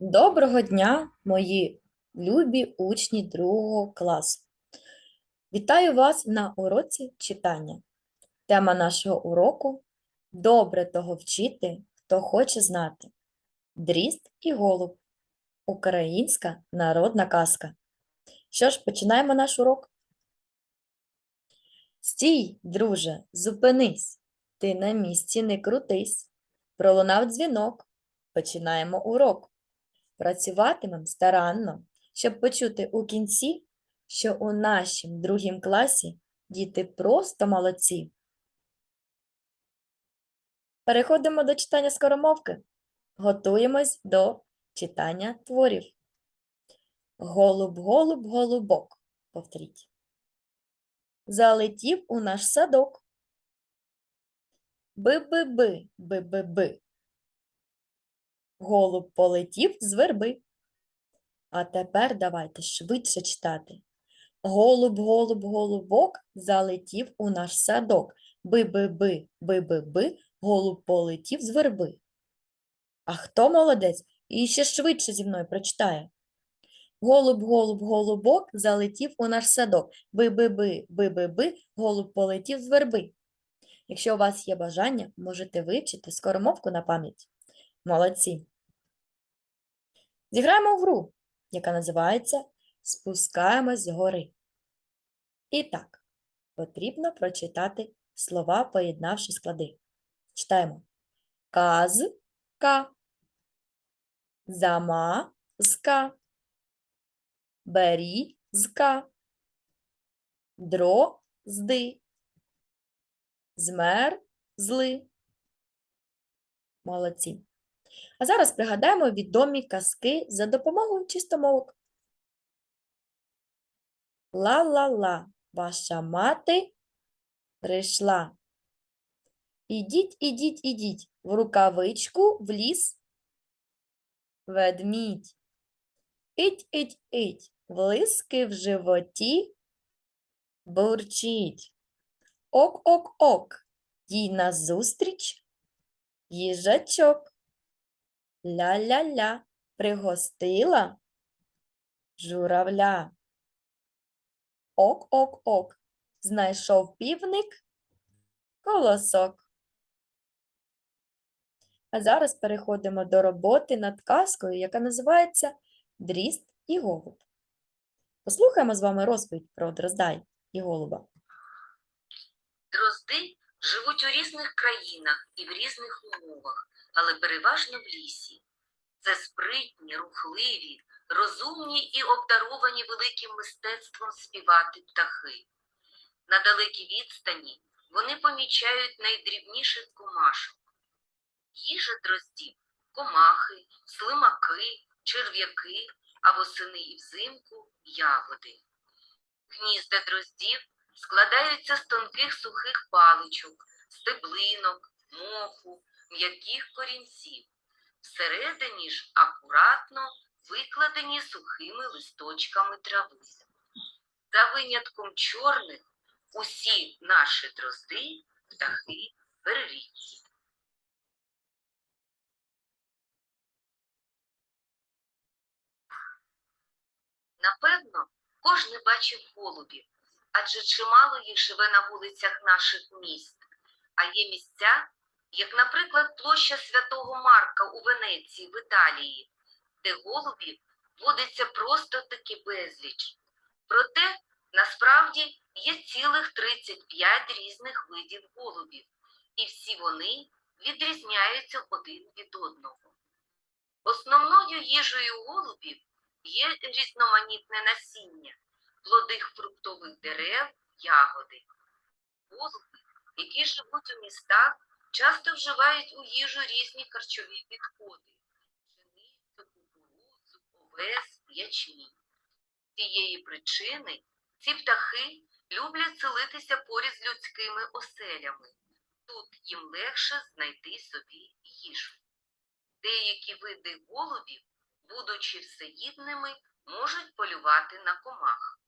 Доброго дня, мої любі учні другого класу. Вітаю вас на уроці читання. Тема нашого уроку Добре того вчити, хто хоче знати. Дріст і голуб. Українська народна казка. Що ж, починаємо наш урок. Стій, друже, зупинись. Ти на місці не крутись. Пролунав дзвінок. Починаємо урок. Працюватимем старанно, щоб почути у кінці, що у нашім другім класі діти просто молодці. Переходимо до читання скоромовки. Готуємось до читання творів. Голуб, голуб, голубок. Повторіть. Залетів у наш садок. Би-би-би, би-би-би. Голуб полетів з верби. А тепер давайте швидше читати. Голуб, голуб, голубок залетів у наш садок. Би-би-би, би-би-би, голуб полетів з верби. А хто молодець? І ще швидше зі мною прочитає. Голуб, голуб, голубок залетів у наш садок. Би-би-би, би-би-би, голуб полетів з верби. Якщо у вас є бажання, можете вивчити скоромовку на пам'ять. Молодці. Зіграємо в гру, яка називається Спускаємось з гори. І так, потрібно прочитати слова, поєднавши склади. Читаємо. Казка. Замазка. Берізка. Дрозди. Змерзли. Молодці. А зараз пригадаємо відомі казки за допомогою чистомовок. Ла-ла-ла, ваша мати прийшла. Ідіть, ідіть, ідіть, в рукавичку в ліс. Ведмідь. Іть, іть, іть, влиски в животі. Бурчить. Ок, ок, ок, їй назустріч їжачок. Ля-ля-ля, пригостила журавля. Ок-ок-ок, знайшов півник колосок. А зараз переходимо до роботи над казкою, яка називається Дріст і голуб. Послухаємо з вами розповідь про Дроздай і голуба. Дрозди живуть у різних країнах і в різних умовах, але переважно в лісі. Це спритні, рухливі, розумні і обдаровані великим мистецтвом співати птахи. На далекій відстані вони помічають найдрібніших комашок. Їжа дроздів комахи, слимаки, черв'яки, а восени і взимку ягоди. Гнізда дроздів складаються з тонких сухих паличок, стеблинок, моху, м'яких корінців. Всередині ж акуратно викладені сухими листочками трави. За винятком чорних усі наші дрозди птахи перерідні. Напевно, кожен бачив голубів, адже чимало їх живе на вулицях наших міст. А є місця, як, наприклад, площа Святого Марка у Венеції в Італії, де голубів водиться просто таки безліч. Проте, насправді, є цілих 35 різних видів голубів, і всі вони відрізняються один від одного. Основною їжею голубів є різноманітне насіння, плоди фруктових дерев, ягоди. Голуби, які живуть у містах, часто вживають у їжу різні харчові відходи пшеницю, кукурудзу, овес, ячмінь. З цієї причини ці птахи люблять селитися поряд з людськими оселями. Тут їм легше знайти собі їжу. Деякі види голубів, будучи всеїдними, можуть полювати на комах.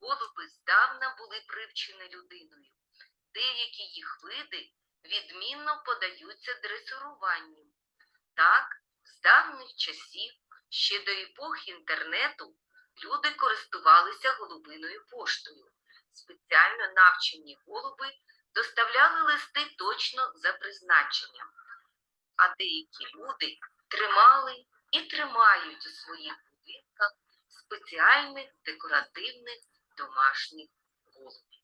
Голуби здавна були привчені людиною. Деякі їх види відмінно подаються дресируванню. Так, З давніх часів, ще до епохи інтернету, люди користувалися голубиною поштою. Спеціально навчені голуби доставляли листи точно за призначенням, а деякі люди тримали і тримають у своїх будинках спеціальних декоративних домашніх голубів.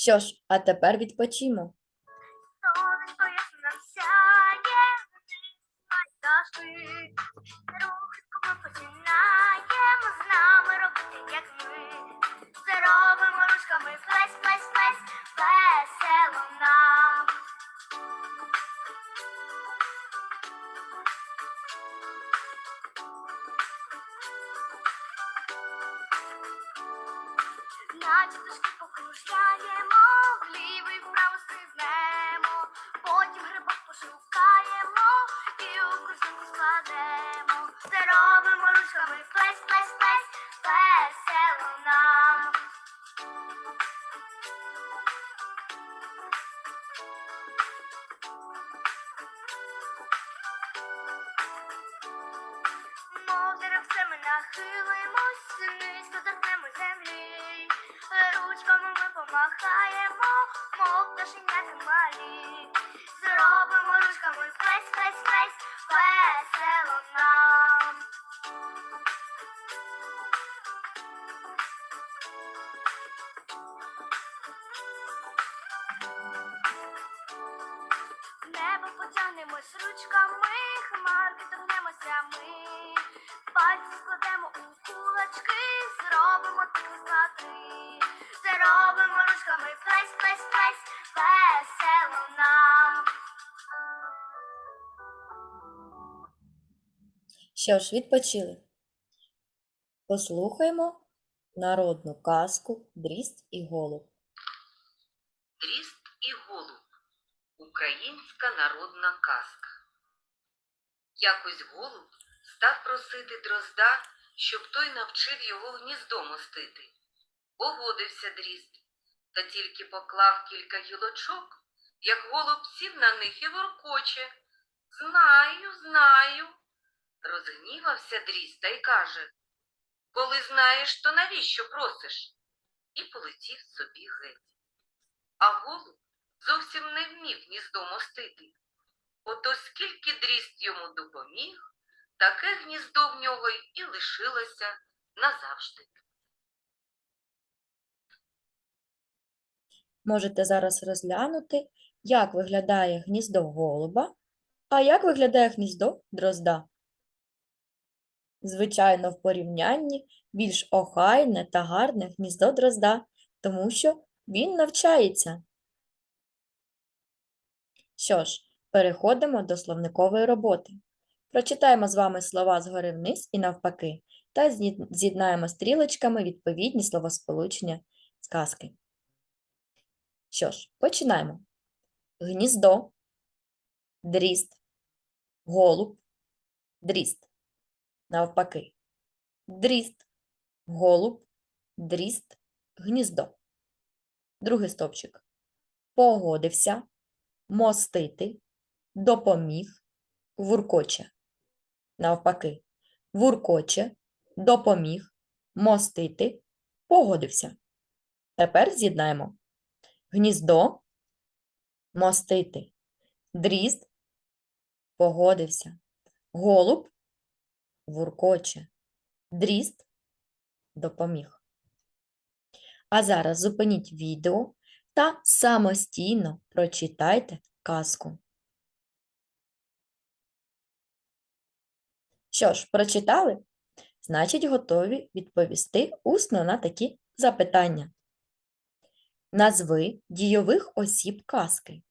Що ж, а тепер відпочимо. Сонечко ясно сяє. Рухатку ми починаємо з нами робити, як ми. Робимо ручками плесь, плесь, плесь, весело нам. Наче дошки покружляємо, вліво вправо стрибнемо, потім грибок пошукаємо і у корзинку складемо. Це робимо ручками плесь, плесь, плесь, весело нам. Мов деревце ми нахилимось, низько торкнемо землі. Ручками мов пташеняти малі. Зробимо ручками плесь, плесь, плесь, весело нам. Небо потягнемось ручками, хмарки торкнемося ми. Пальці складемо у кулачки, зробимо такі склади. Робимо ручками плесь, плесь, плесь, весело нам. Що ж, відпочили. Послухаймо народну казку Дріст і голуб. Дріст і голуб. Українська народна казка. Якось голуб став просити дрозда, щоб той навчив його гніздо мостити. Погодився дріст, та тільки поклав кілька гілочок, як голуб сів на них і воркоче. Знаю, знаю. Розгнівався дріст та й каже Коли знаєш, то навіщо просиш? І полетів собі геть. А голуб зовсім не вмів гніздо мостити. Ото скільки дріст йому допоміг, таке гніздо в нього і лишилося назавжди. Можете зараз розглянути, як виглядає гніздо голуба, а як виглядає гніздо дрозда. Звичайно, в порівнянні більш охайне та гарне гніздо дрозда, тому що він навчається. Що ж, переходимо до словникової роботи. Прочитаємо з вами слова згори вниз і навпаки, та з'єднаємо стрілочками відповідні словосполучення сказки. Що ж, починаємо. Гніздо, дріст, голуб, дріст. Навпаки. Дріст, голуб, дріст, гніздо. Другий стовпчик. Погодився, мостити, допоміг, вуркоче. Навпаки. Вуркоче, допоміг, мостити, погодився. Тепер з'єднаємо. Гніздо, мостити, дрізд, погодився, голуб, вуркоче, дрізд, допоміг. А зараз зупиніть відео та самостійно прочитайте казку. Що ж, прочитали? Значить, готові відповісти усно на такі запитання. Назви дійових осіб казки.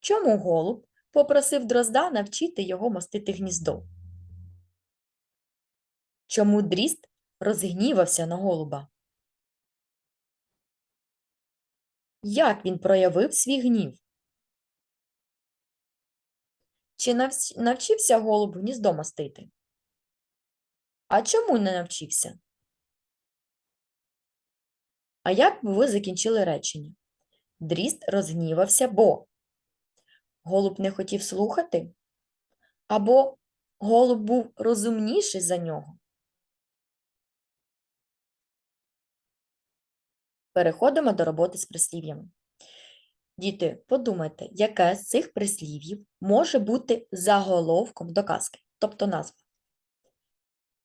Чому голуб попросив дрозда навчити його мостити гніздо? Чому дріст розгнівався на голуба? Як він проявив свій гнів? Чи навчився голуб гніздо мостити? А чому не навчився? А як би ви закінчили речення? Дріст розгнівався, бо голуб не хотів слухати, або голуб був розумніший за нього. Переходимо до роботи з прислів'ями. Діти, подумайте, яке з цих прислів'їв може бути заголовком до казки, тобто назва.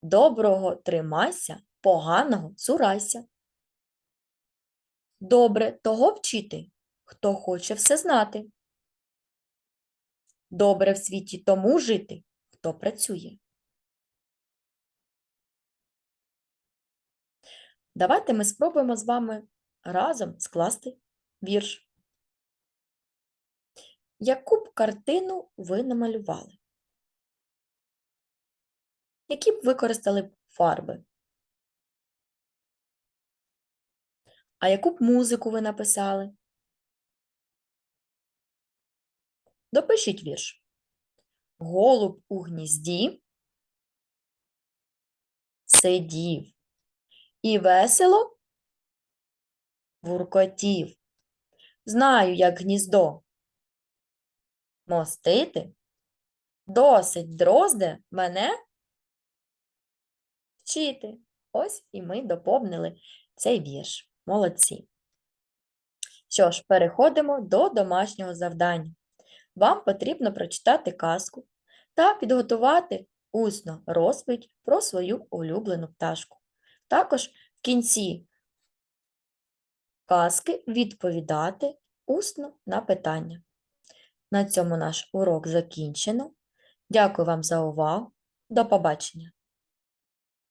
Доброго тримайся, поганого цурайся. Добре того вчити, хто хоче все знати. Добре в світі тому жити, хто працює. Давайте ми спробуємо з вами разом скласти вірш. Яку б картину ви намалювали? Які б використали фарби? А яку б музику ви написали? Допишіть вірш. Голуб у гнізді сидів і весело вуркотів. Знаю, як гніздо. Мостити? Досить, дрозде, мене вчити. Ось і ми доповнили цей вірш. Молодці. Що ж, переходимо до домашнього завдання. Вам потрібно прочитати казку та підготувати усно розповідь про свою улюблену пташку. Також в кінці казки відповідати усно на питання. На цьому наш урок закінчено. Дякую вам за увагу. До побачення!